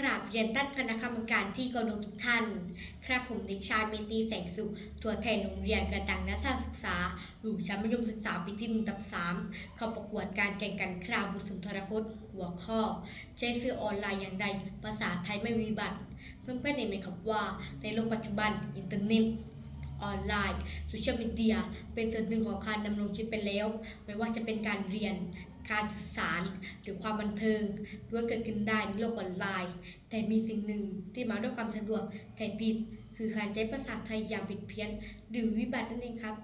ครับเรียนท่านคณะกรรมการที่เคารพทุกท่าน ครับผมเด็กชายเมตีแสงสุข ตัวแทนโรงเรียนกระตังนักศึกษาหมู่ชั้นมัธยมศึกษาปีที่หนึ่งตับสามเข้าประกวดการแข่งขันคราวบุตรสุนทรพจน์ หัวข้อ ใช้สื่อออนไลน์อย่างใด ภาษาไทยไม่มีบัตรเพื่อนๆเห็นไหมครับว่า ในโลกปัจจุบันอินเทอร์เน็ตออนไลน์โซเชียลมีเดียเป็นส่วนหนึ่งของการดำรงชีวิตไปแล้ว ไม่ว่าจะเป็นการเรียน การสื่อสารหรือความบันเทิงล้วนเกิดขึ้นได้ในโลกออนไลน์ แต่มีสิ่งหนึ่งที่มาด้วยความสะดวกแต่ผิด คือการใช้ภาษาไทยอย่างผิดเพี้ยน หรือวิบัตินั่นเองครับ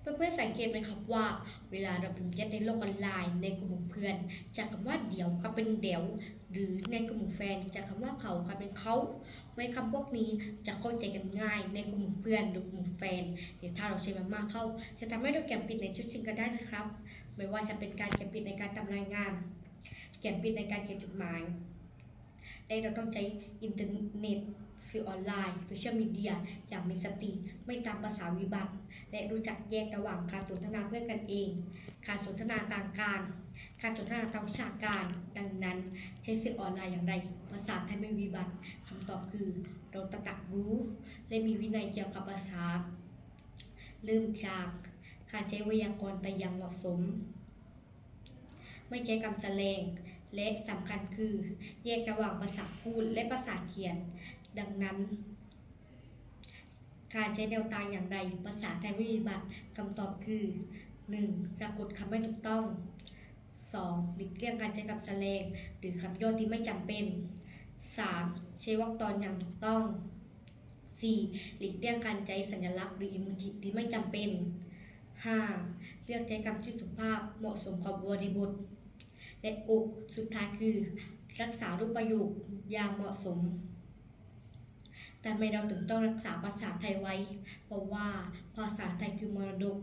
เพื่อนๆสังเกตไหมครับว่า เวลาเราพิมพ์แชทในโลกออนไลน์ในกลุ่มเพื่อน จากคำว่าเดี๋ยวกลายเป็นเดี๋ยว หรือในกลุ่มแฟนจากคำว่าเขากลายเป็นเขา ไว้คำพวกนี้จะเข้าใจกันง่ายในกลุ่มเพื่อนหรือกลุ่มแฟนแต่ถ้าเราใช้มันมากเข้า จะทำให้เราแกมผิดในชุดจริงก็ได้นะครับ ไม่ว่าจะเป็นการเขียนผิดในการทำรายงานเขียนผิดในการเขียนจดหมายและเราต้องใช้อินเทอร์เน็ตสื่อออนไลน์โซเชียลมีเดียอย่างมีสติ ไม่ตามภาษาวิบัติ และรู้จักแยกระหว่างการสนทนาเพื่อนกันเอง การสนทนาทางการ การสนทนาทางวิชาการดังนั้น ใช้สื่อออนไลน์อย่างไรภาษาไทยไม่วิบัติคำตอบคือ เราตระหนักรู้ และมีวินัยเกี่ยวกับภาษาเริ่มจากการใช้ไวยากรณ์แต่อย่างเหมาะสม ไม่ใช้คำแสลงและสำคัญคือ แยกระหว่างภาษาพูดและภาษาเขียน ดังนั้น การใช้แนวทางอย่างใดภาษาไทยไม่มีบัตรคำตอบคือ 1. สะกดคำไม่ถูกต้อง 2. หลีกเลี่ยงการใช้คำแสลงหรือคำย่อที่ไม่จำเป็น 3. ใช้วรรคตอนอย่างถูกต้อง 4. หลีกเลี่ยงการใช้สัญลักษณ์หรืออิโมจิที่ไม่จำเป็น 5. เลือกใช้คำที่สุภาพเหมาะสมกับบริบท และอกสุดท้ายคือ รักษารูปประโยคอย่างเหมาะสมแต่ไม่เราถึงต้องรักษาภาษาไทยไว้ เพราะว่าภาษาไทยคือมรดก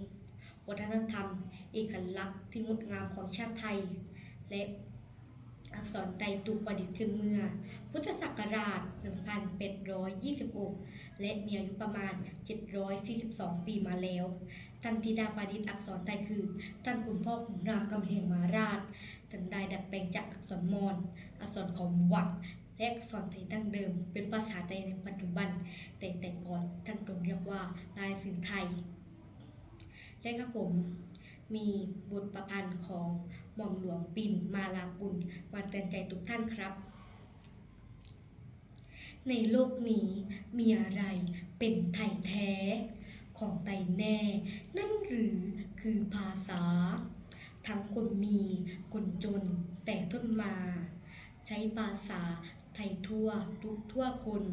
วัฒนธรรม เอกลักษณ์ที่งดงามของชาติไทย และอักษรไทยถูกประดิษฐ์ขึ้นเมื่อ พุทธศักราช 1826 และมีอายุประมาณ 742 ปีมาแล้ว ท่านที่ได้ประดิษฐ์อักษรไทยคือ ท่านคุณพ่อขุนรามคำแหงมหาราชท่านได้ดัดแปลงจากอักษรมอญ อักษรของวัดและอักษรไทยดั้งเดิม เป็นภาษาไทยในปัจจุบัน แต่แต่ก่อนท่านตรงเรียกว่าลายสื่อไทยและครับผม มีบทประพันธ์ของหม่อมหลวงปิ่นมาลากุลมาเตือนใจทุกท่านครับ ในโลกนี้มีอะไรเป็นไทยแท้ของไทยแน่ นั่นหรือคือภาษา ทั้งคนมีคนจนแต่ต้นมา ใช้ภาษาไทยทั่วทุกทั่วคน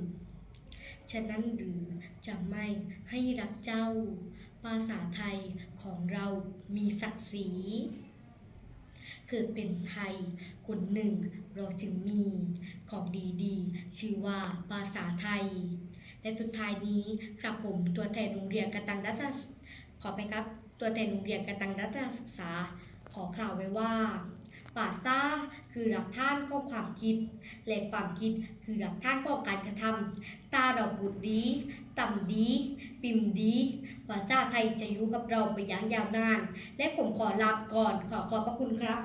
ฉะนั้นหรือจะไม่ให้รักเจ้า ภาษาไทยของเรามีศักดิ์ศรีคือเป็นไทยคนหนึ่งเราจึงมีของดีๆ ชื่อว่าภาษาไทย และสุดท้ายนี้ครับผมตัวแทนโรงเรียนกระตังรัตขอไปครับ ตัวแทนโรงเรียนกระตังรัตศึกษา ขอกล่าวไว้ว่า ป่าซ่าคือหลักฐานของความคิด และความคิดคือหลักฐานของการกระทำตาเราบุดดีต่ำดี ปิมดีภาษาไทยจะอยู่กับเราไปอย่างยาวนาน และผมขอลาก่อนขอขอบพระคุณครับ